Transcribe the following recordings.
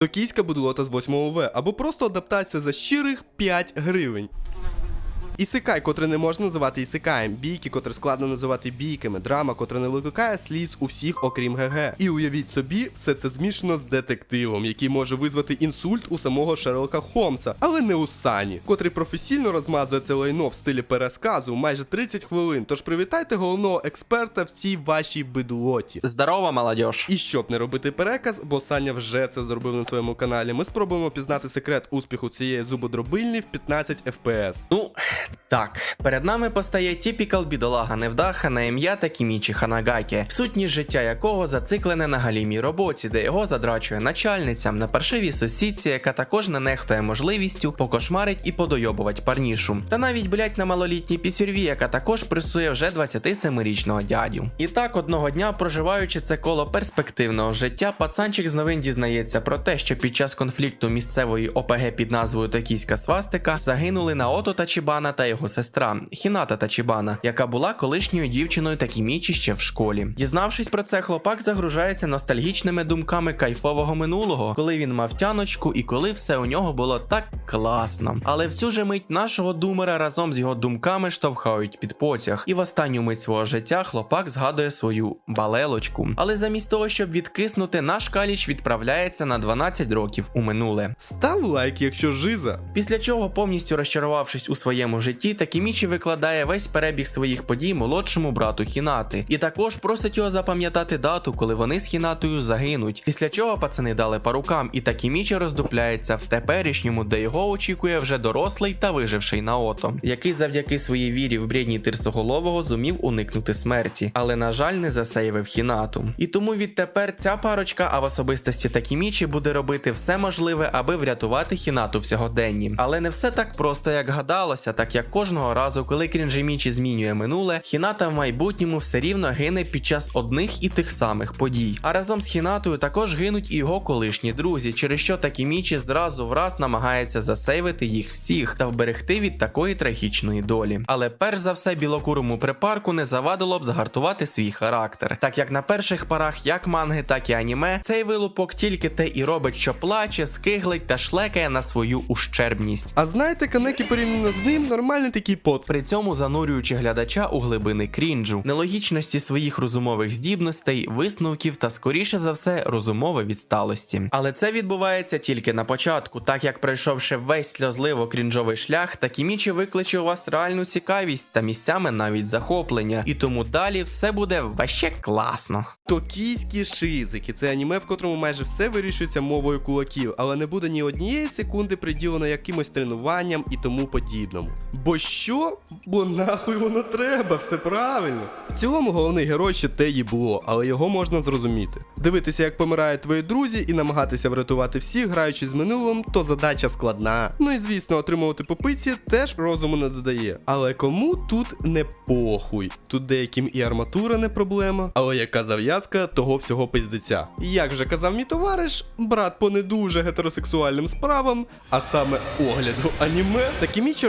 Токійська будлота з 8 В або просто адаптація за щирих 5 гривень. Ісикай, котрий не можна називати ісикаєм, бійки, котрі складно називати бійками, драма, котра не викликає сліз у всіх, окрім ГГ. І уявіть собі, все це змішано з детективом, який може визвати інсульт у самого Шерлока Холмса, але не у Сані, котрий професійно розмазує це лайно в стилі пересказу майже 30 хвилин. Тож привітайте головного експерта в цій вашій бидлоті. Здорово, молодежь. І щоб не робити переказ, бо Саня вже це зробив на своєму каналі, ми спробуємо пізнати секрет успіху цієї зубодробильні в 15 FPS. Ну, так, перед нами постає тіпікал бідолага невдаха на ім'я Такімічі Ханагакі, сутність життя якого зациклене на галімій роботі, де його задрачує начальницям на паршивій сусідці, яка також не нехтує можливістю покошмарить і подойобувати парнішу. Та навіть блять на малолітній пісюрві, яка також пресує вже 27-річного дядю. І так одного дня, проживаючи це коло перспективного життя, пацанчик з новин дізнається про те, що під час конфлікту місцевої ОПГ під назвою Токійська свастика загинули Наото Тачібана та його сестра Хіната Тачібана, яка була колишньою дівчиною Такімічі ще в школі. Дізнавшись про це, хлопак загружається ностальгічними думками кайфового минулого, коли він мав тяночку і коли все у нього було так класно. Але всю же мить нашого думера разом з його думками штовхають під потяг, і в останню мить свого життя хлопак згадує свою балелочку. Але замість того, щоб відкиснути, наш каліч відправляється на 12 років у минуле. Став лайк, якщо жиза. Після чого, повністю розчарувавшись у своєму житті, Такімічі викладає весь перебіг своїх подій молодшому брату Хінати, і також просить його запам'ятати дату, коли вони з Хінатою загинуть. Після чого пацани дали по рукам, і Такімічі роздупляється в теперішньому, де його очікує вже дорослий та виживший Наото, який завдяки своїй вірі в брідні тирсоголового зумів уникнути смерті, але на жаль не засейвив Хінату. І тому відтепер ця парочка, а в особистості Такімічі буде робити все можливе, аби врятувати Хінату в сьогоденні. Але не все так просто, як гадалося, так як кожного разу, коли Крінжемічі змінює минуле, Хіната в майбутньому все рівно гине під час одних і тих самих подій. А разом з Хінатою також гинуть і його колишні друзі, через що Такімічі зразу враз намагається засейвити їх всіх та вберегти від такої трагічної долі. Але перш за все білокурому припарку не завадило б загартувати свій характер, так як на перших парах як манги, так і аніме, цей вилупок тільки те і робить, що плаче, скиглить та шлекає на свою ущербність. А знаєте, Канекі порівняно з ним нормальний такий пот. При цьому занурюючи глядача у глибини крінжу, нелогічності своїх розумових здібностей, висновків та скоріше за все розумової відсталості. Але це відбувається тільки на початку, так як пройшовши весь сльозливо крінжовий шлях, Такімічі викличе у вас реальну цікавість та місцями навіть захоплення. І тому далі все буде ваще класно. Токійські шизики це аніме, в котрому майже все вирішується мовою кулаків, але не буде ні однієї секунди приділено якимось тренуванням і тому подібному. Бо що? Бо нахуй воно треба, все правильно. В цілому головний герой ще те їбло, але його можна зрозуміти. Дивитися, як помирають твої друзі, і намагатися врятувати всіх, граючи з минулим, то задача складна. Ну і звісно, отримувати попиці теж розуму не додає. Але кому тут не похуй? Тут деяким і арматура не проблема, але яка зав'язка того всього пиздеця. Як вже казав мій товариш, брат по не дуже гетеросексуальним справам, а саме огляду аніме, Такімічі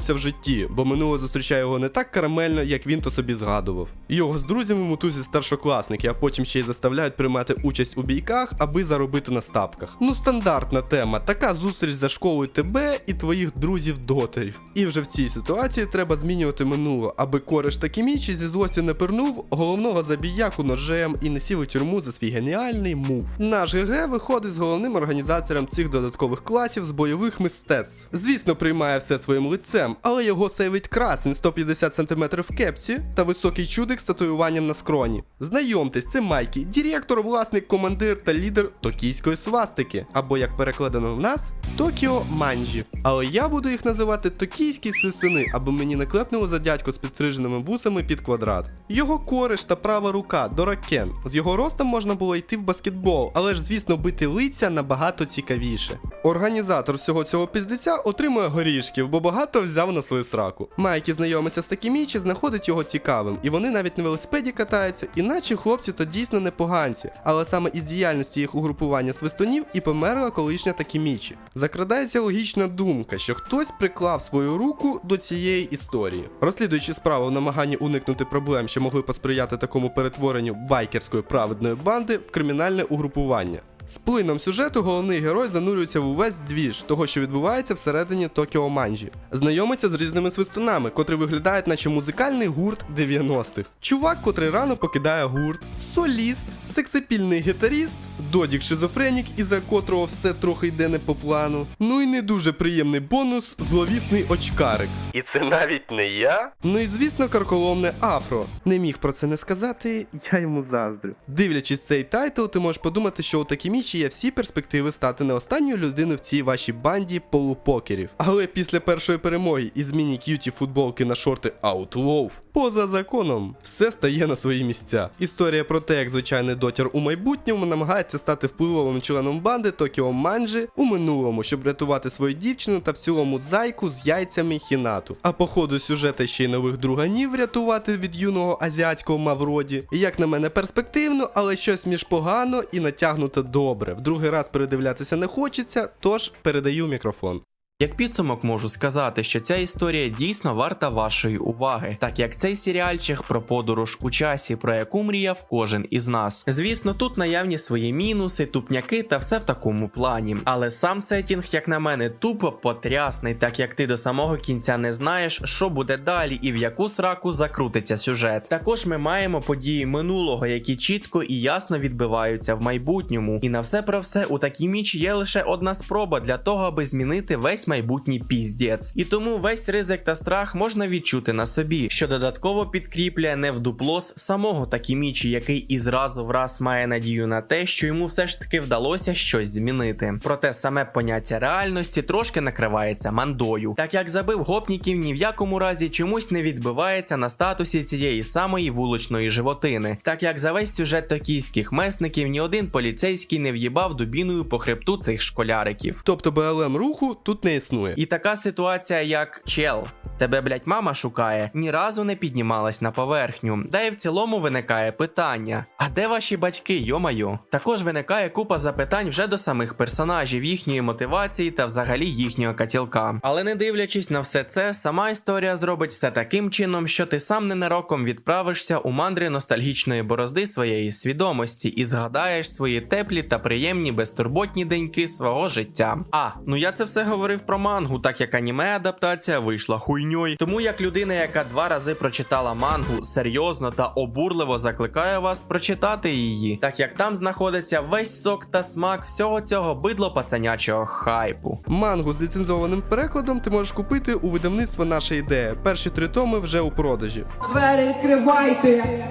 розчаровується в житті, бо минуле зустрічає його не так карамельно, як він то собі згадував. Його з друзями мутузі старшокласники, а потім ще й заставляють приймати участь у бійках, аби заробити на стапках. Ну, стандартна тема, така зустріч за школою тебе і твоїх друзів-дотерів. І вже в цій ситуації треба змінювати минуле, аби кореш Такімічі зі злості не пирнув головного забіяку ножем і не сів у тюрму за свій геніальний мув. Наш ГГ виходить з головним організатором цих додаткових класів з бойових мистецтв. Звісно, приймає все своїм лицем, але його сейвить красень 150 см в кепці та високий чудик з татуюванням на скроні. Знайомтесь, це Майкі, директор, власник, командир та лідер токійської свастики, або як перекладено в нас, Токіо Манджі. Але я буду їх називати токійські сисуни, аби мені не клепнуло за дядько з підстриженими вусами під квадрат. Його кореш та права рука Доракен. З його ростом можна було йти в баскетбол, але ж, звісно, бити лиця набагато цікавіше. Організатор всього цього піздеця отримує горішків, бо багато взяв на свою сраку. Майкі знайомиться з Такімічі, знаходить його цікавим, і вони навіть на велосипеді катаються, іначе хлопці то дійсно не поганці. Але саме із діяльності їх угрупування свистунів і померла колишня Такімічі. Закрадається логічна думка, що хтось приклав свою руку до цієї історії. Розслідуючи справу в намаганні уникнути проблем, що могли посприяти такому перетворенню байкерської праведної банди в кримінальне угрупування. З плином сюжету головний герой занурюється в увесь двіж того, що відбувається всередині Токіо Манджі. Знайомиться з різними свистунами, котрі виглядають, наче музикальний гурт 90-х. Чувак, котрий рано покидає гурт, соліст, сексапільний гітаріст, додік шизофренік, із-за котрого все трохи йде не по плану. Ну і не дуже приємний бонус зловісний очкарик. І це навіть не я. Ну і звісно, карколомне афро. Не міг про це не сказати, я йому заздрю. Дивлячись цей тайтл, ти можеш подумати, що у Такімічі є всі перспективи стати не останньою людиною в цій вашій банді полупокерів. Але після першої перемоги і зміні к'юті футболки на шорти Outlaw, поза законом, все стає на свої місця. Історія про те, як звичайний дотір у майбутньому намагається стати впливовим членом банди Токіо Манджі у минулому, щоб врятувати свою дівчину та в цілому зайку з яйцями Хінату. А по ходу сюжета ще й нових друганів врятувати від юного азіатського Мавроді. Як на мене, перспективно, але щось між погано і натягнуто добре. В другий раз передивлятися не хочеться, тож передаю мікрофон. Як підсумок можу сказати, що ця історія дійсно варта вашої уваги, так як цей серіальчик про подорож у часі, про яку мріяв кожен із нас. Звісно, тут наявні свої мінуси, тупняки та все в такому плані. Але сам сетінг, як на мене, тупо потрясний, так як ти до самого кінця не знаєш, що буде далі і в яку сраку закрутиться сюжет. Також ми маємо події минулого, які чітко і ясно відбиваються в майбутньому. І на все про все у такій мічі є лише одна спроба для того, аби змінити весь майбутній піздець. І тому весь ризик та страх можна відчути на собі, що додатково підкріплює не в дуплос самого Такімічі, який і зразу враз має надію на те, що йому все ж таки вдалося щось змінити. Проте саме поняття реальності трошки накривається мандою, так як забив гопніків ні в якому разі чомусь не відбивається на статусі цієї самої вуличної животини, так як за весь сюжет токійських месників ні один поліцейський не в'їбав дубіною по хребту цих школяриків. Тобто БЛМ руху тут не існує. І така ситуація, як чел. Тебе, блять, мама шукає, ні разу не піднімалась на поверхню. Да і в цілому виникає питання: а де ваші батьки, йомаю? Також виникає купа запитань вже до самих персонажів, їхньої мотивації та взагалі їхнього катілка. Але не дивлячись на все це, сама історія зробить все таким чином, що ти сам ненароком відправишся у мандри ностальгічної борозди своєї свідомості і згадаєш свої теплі та приємні безтурботні деньки свого життя. А, ну я це все говорив про мангу, так як аніме адаптація вийшла хуйньою. Тому як людина, яка два рази прочитала мангу, серйозно та обурливо закликаю вас прочитати її, так як там знаходиться весь сок та смак всього цього бидло пацанячого хайпу. Мангу з ліцензованим перекладом ти можеш купити у видавництво наша ідея. Перші три томи вже у продажі. Двері відкривайте,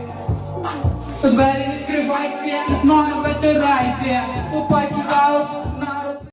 двері відкривайте, ноги витирайте, у паті хаус на